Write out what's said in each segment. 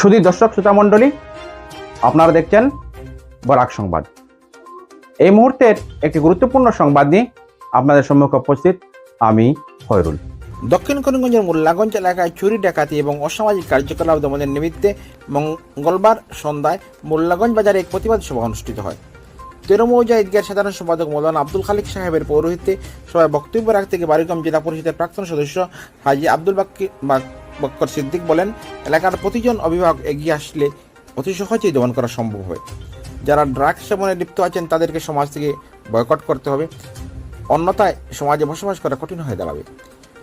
শুধু দর্শক শ্রোতা মণ্ডলী, আপনারা দেখছেন বরাক সংবাদ। এই মুহূর্তের একটি গুরুত্বপূর্ণ সংবাদ নিয়ে আপনাদের সম্মুখে উপস্থিত আমি ফয়রুল দক্ষিণ করিমগঞ্জের মোল্লাগঞ্জ এলাকায় চুরি, ডাকাতি এবং অসামাজিক কার্যকলাপ দমনের নিমিত্তে মঙ্গলবার সন্ধ্যায় মোল্লাগঞ্জ বাজারে এক প্রতিবাদ সভা অনুষ্ঠিত হয়। তেরো মৌজা ঈদগার সাধারণ সম্পাদক মৌলানা আব্দুল খালিক সাহেবের পৌরোহিত্যে সভায় বক্তব্য রাখতে গিয়ে বারিগঞ্জ জেলা পরিষদের প্রাক্তন সদস্য হাজি আব্দুল বাক- বক্কর সিদ্দিক বলেন, এলাকার প্রতিজন অভিভাবক এগিয়ে আসলে অতি সহজেই দমন করা সম্ভব হয়। যারা ড্রাগস সেবনে লিপ্ত আছেন, তাদেরকে সমাজ থেকে বয়কট করতে হবে। অন্যথায় সমাজে বসবাস করা কঠিন হয়ে দাঁড়াবে।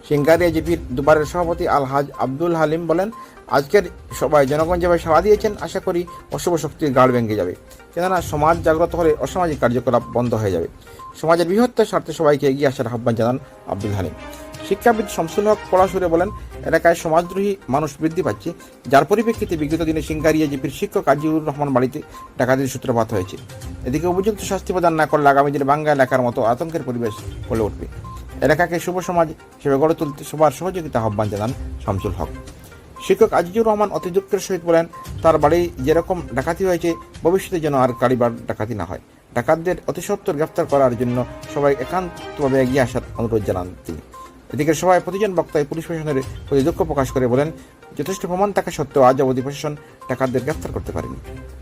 সিঙ্গারিয়া জিপির দুবারের সভাপতি আলহাজ আব্দুল হালিম বলেন, আজকের সবাই জনগণ যেভাবে সাড়া দিয়েছেন, আশা করি অশুভ শক্তির গাড় ভেঙে যাবে। কেননা, সমাজ জাগ্রত হলে অসামাজিক কার্যকলাপ বন্ধ হয়ে যাবে। সমাজের বৃহত্তর স্বার্থে সবাইকে এগিয়ে আসার আহ্বান জানান আব্দুল হালিম। শিক্ষাবিদ শামসুল হক পড়াশুরে বলেন, এলাকায় সমাজদ্রোহী মানুষ বৃদ্ধি পাচ্ছে, যার পরিপ্রেক্ষিতে বিগত দিনে সিঙ্গারিয়া জিপির শিক্ষক আজিউর রহমান বাড়িতে ডাকাতির সূত্রপাত হয়েছে। এদিকে উপযুক্ত শাস্তি প্রদান না করলে আগামী দিনে বাংলা এলাকার মতো আতঙ্কের পরিবেশ গড়ে উঠবে। এলাকাকে শুভ সমাজ হিসেবে গড়ে তুলতে সবার সহযোগিতা আহ্বান জানান শামসুল হক। শিক্ষক আজিজুর রহমান অতি দুঃখের সহিত বলেন, তার বাড়ি যেরকম ডাকাতি হয়েছে, ভবিষ্যতে যেন আর কারিবার ডাকাতি না হয়। ডাকাতদের অতি সত্বর গ্রেফতার করার জন্য সবাই একান্তভাবে এগিয়ে আসার অনুরোধ জানান তিনি। এদিকে সবাই প্রতিজন বক্তায় পুলিশ প্রশাসনের প্রতি দুঃখ প্রকাশ করে বলেন, যথেষ্ট প্রমাণ থাকা সত্ত্বেও আজ অবধি প্রশাসন ডাকাতদের গ্রেফতার করতে পারেনি।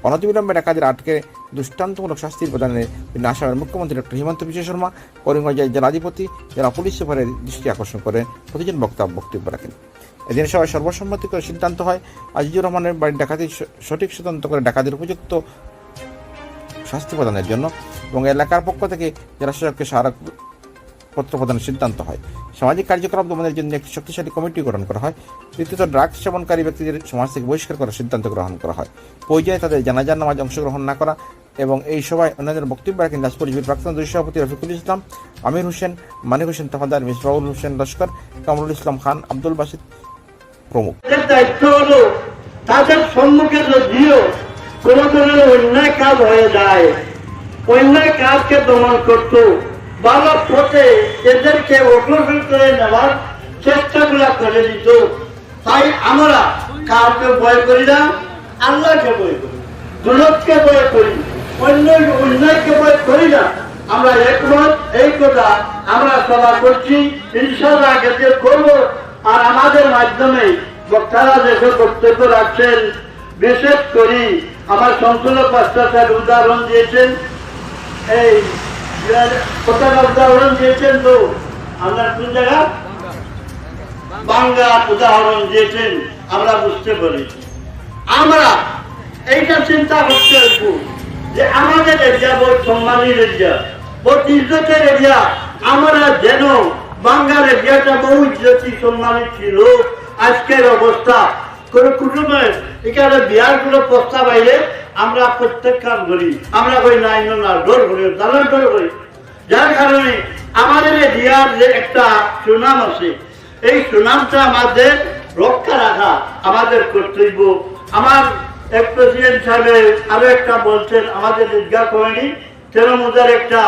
অনতিবিলম্বে ডাকাতদের আটকে দৃষ্টান্তমূলক শাস্তির প্রদানের জন্য আসামের মুখ্যমন্ত্রী ডক্টর হিমন্ত বিশ্ব শর্মা করিমগঞ্জের জেলাধিপতি জেলা পুলিশ সুপারের দৃষ্টি আকর্ষণ করে প্রতিজন বক্তা বক্তব্য রাখেন। এদিন সবাই সর্বসম্মতি করে সিদ্ধান্ত হয়, আজিজুর রহমানের বাড়ির ডাকাতি সঠিক সিদ্ধান্ত করে ডাকাতির উপযুক্ত শাস্তি প্রদানের জন্য এবং এলাকার পক্ষ থেকে জেলা শাসককে সারা পত্র প্রদানের সিদ্ধান্ত হয়। সামাজিক কার্যকলাপ দমনের জন্য একটি শক্তিশালী কমিটি গঠন করা হয়। তৃতীয়ত ড্রাগস সেবনকারী ব্যক্তিদের সমাজ থেকে বহিষ্কার করার সিদ্ধান্ত গ্রহণ করা হয়। পর্যায়ে তাদের জানাজার নামাজ অংশগ্রহণ না করা এবং এই সভায় অন্যদের বক্তব্য রাখেন জিবির প্রাক্তন দুই সভাপতি রফিকুল ইসলাম, আমির হোসেন, মানিক হোসেন তফাদার মিসবাউল হোসেন লস্কর, কামরুল ইসলাম খান, আব্দুল বাসিদ প্রমুখ। দায়িত্ব তাদের সম্মুখে যদিও কোন ধরনের অন্যায় কাজ হয়ে যায়, অন্যায় কাজকে দমন করত ভালো পথে এদেরকে অগ্রসর করে নেওয়ার চেষ্টাগুলা করে দিত। তাই আমরা কাউকে ভয় করি না, আল্লাহকে ভয় করি দুলককে ভয় করি অন্য অন্যায়কে ভয় করি না। আমরা একমত, এই কথা আমরা সভা করছি। ইনশাল্লাহ আগে করব, আর আমাদের মাধ্যমে বক্তারা যেসব বক্তব্য রাখছেন, বিশেষ করি আমার সংসদ স্যার উদাহরণ দিয়েছেন, এই আমরা আমাদের এরিয়া ইজ্জতের এরিয়া। আমরা যেন বাংলার এরিয়াটা বহু ইজ্জতি সম্মানী ছিল। আজকের অবস্থা কোন কুটুমের এখানে বিয়ার কোনো প্রস্তাব আইলে আমরা প্রত্যেক কাজ করি, আমরা নাই না ডর করি দালান ডর করি। যার কারণে আমাদের এরিয়ার যে একটা সুনাম আছে, এই সুনামটা আমাদের রক্ষা রাখা আমাদের কর্তব্য। আমার এক প্রেসিডেন্ট সাহেবের আরও একটা বলছেন, আমাদের ঈদগাহ কমিটি তেরমুজার একটা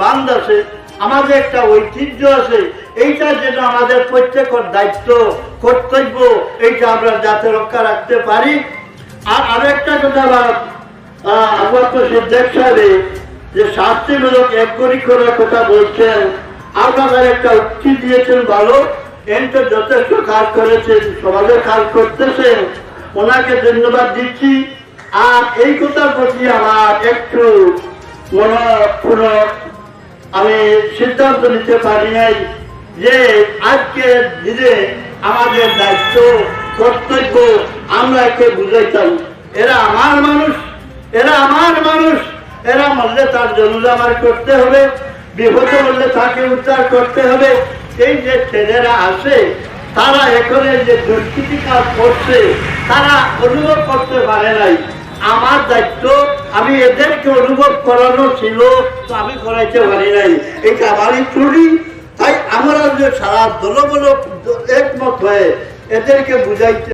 বান্ধ আছে, আমাদের একটা ঐতিহ্য আছে, এইটা যেন আমাদের প্রত্যেকের দায়িত্ব, কর্তব্য, এইটা আমরা যাতে রক্ষা রাখতে পারি। আর আরও একটা কথা আমার তো যে শাস্তিমূলক করার কথা বলছেন একটা উক্তি দিয়েছেন ভালো যথেষ্ট কাজ করেছেন সমাজের কাজ করতেছেন, ওনাকে ধন্যবাদ দিচ্ছি। আর এই কথার প্রতি আমার একটু মনে আমি সিদ্ধান্ত নিতে পারি নাই যে আজকে দিনে আমাদের দায়িত্ব, কর্তব্য আমরা একে বুঝাইতাম। এরা আমার মানুষ মানুষ, এরা মরলে তার জন্য আমার করতে হবে, বিপদে মরলে তাকে উদ্ধার করতে হবে। এই যে ছেলেরা আসে তারা এখানে যে দুষ্কৃতি কাজ করছে, তারা অনুভব করতে পারে নাই। আমার দায়িত্ব, আমি এদেরকে অনুভব করানো ছিল, তো আমি করাইতে পারি নাই। এটা আমারই ত্রুটি, তাই আমরা যে সারা দলবল একমত হয়ে এদেরকে বুঝাইতে